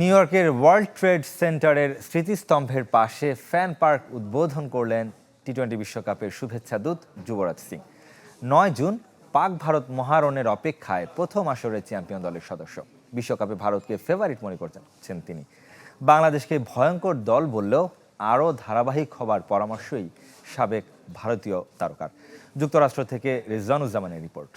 New ইয়র্কের world trade সেন্টারের স্মৃতিস্তম্ভের পাশে ফ্যান পার্ক উদ্বোধন করলেন টি টোয়েন্টি বিশ্বকাপের শুভেচ্ছা দূত যুবরাজ সিং। নয় জুন, পাক ভারত মহারণের অপেক্ষায় প্রথম আসরের চ্যাম্পিয়ন দলের সদস্য। বিশ্বকাপে ভারতকে ফেভারিট মনে করছেন তিনি। বাংলাদেশকে ভয়ঙ্কর দল বললেও আরও ধারাবাহিক হবার পরামর্শই সাবেক ভারতীয় তারকার। যুক্তরাষ্ট্র থেকে রেজওয়ানুজ্জামানের রিপোর্ট।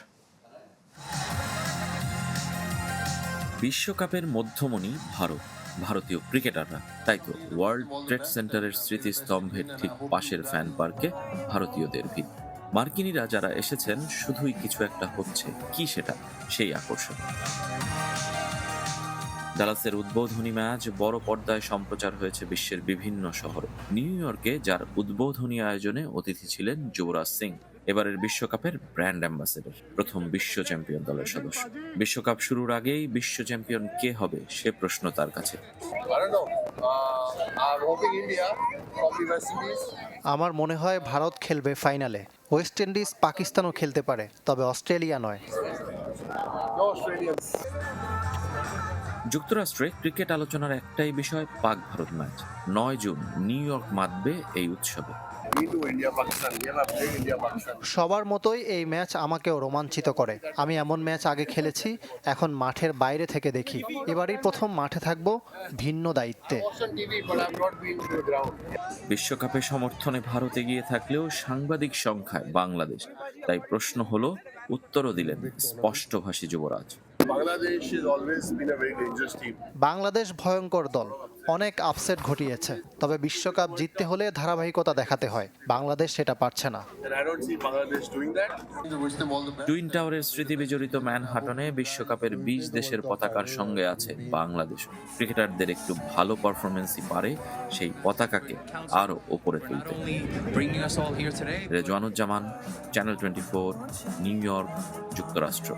বিশ্বকাপের মধ্যমণি ভারত, ভারতীয় ক্রিকেটাররা। তাই তো ওয়ার্ল্ড ট্রেড সেন্টারের স্মৃতিস্তম্ভের ঠিক পাশের ফ্যান পার্কে ভারতীয়দের ভিড়। মার্কিনীরা যারা এসেছেন, শুধুই কিছু একটা হচ্ছে। কি সেটা? সেই আকর্ষণ। ডালাসের উদ্বোধনী ম্যাচ বড় পর্দায় সম্প্রচার হয়েছে বিশ্বের বিভিন্ন শহরে নিউ ইয়র্কে যার উদ্বোধনী আয়োজনে অতিথি ছিলেন যুবরাজ সিং এবারের বিশ্বকাপের ব্র্যান্ড অ্যাম্বাসেডর প্রথম বিশ্ব চ্যাম্পিয়ন দলের সদস্য বিশ্বকাপ শুরুর আগেই বিশ্ব চ্যাম্পিয়ন কে হবে সে প্রশ্ন তার কাছে. Uh. আমার মনে হয় ভারত খেলবে ফাইনালে ওয়েস্ট ইন্ডিজ পাকিস্তানও খেলতে পারে তবে অস্ট্রেলিয়া নয়. যুক্তরাষ্ট্রে ক্রিকেট আলোচনার একটাই বিষয় পাক ভারত ম্যাচ। নয় জুন নিউ ইয়র্ক মাতবে এই উৎসবে। সবার মতোই এই ম্যাচ আমাকেও রোমাঞ্চিত করে। আমি এমন ম্যাচ আগে খেলেছি এখন মাঠের বাইরে থেকে দেখি। এবারই প্রথম মাঠে থাকব ভিন্ন দায়িত্বে. বিশ্বকাপে সমর্থনে ভারতে গিয়ে থাকলেও সাংবাদিক সংখ্যায় বাংলাদেশ। তাই প্রশ্ন হলো উত্তরও দিলেন স্পষ্টভাষী যুবরাজ। Bangladesh has always been a very dangerous team. Bangladesh ভয়ঙ্কর দল অনেক আপসেট ঘটিয়েছে তবে বিশ্বকাপ জিততে হলে ধারাবাহিকতা দেখাতে হয় বাংলাদেশ সেটা পারছে না And I don't see Bangladesh doing that. To wish them all the best. Twin টাওয়ারের স্মৃতি বিজড়িত ম্যানহাটনে বিশ্বকাপের বিশ দেশের পতাকার সঙ্গে আছে বাংলাদেশ ক্রিকেটারদের একটু ভালো পারফরমেন্সই পারে সেই পতাকাকে আরও ওপরে তুলতে bringing us all here today. Rezwanuzzaman channel twenty four New York যুক্তরাষ্ট্র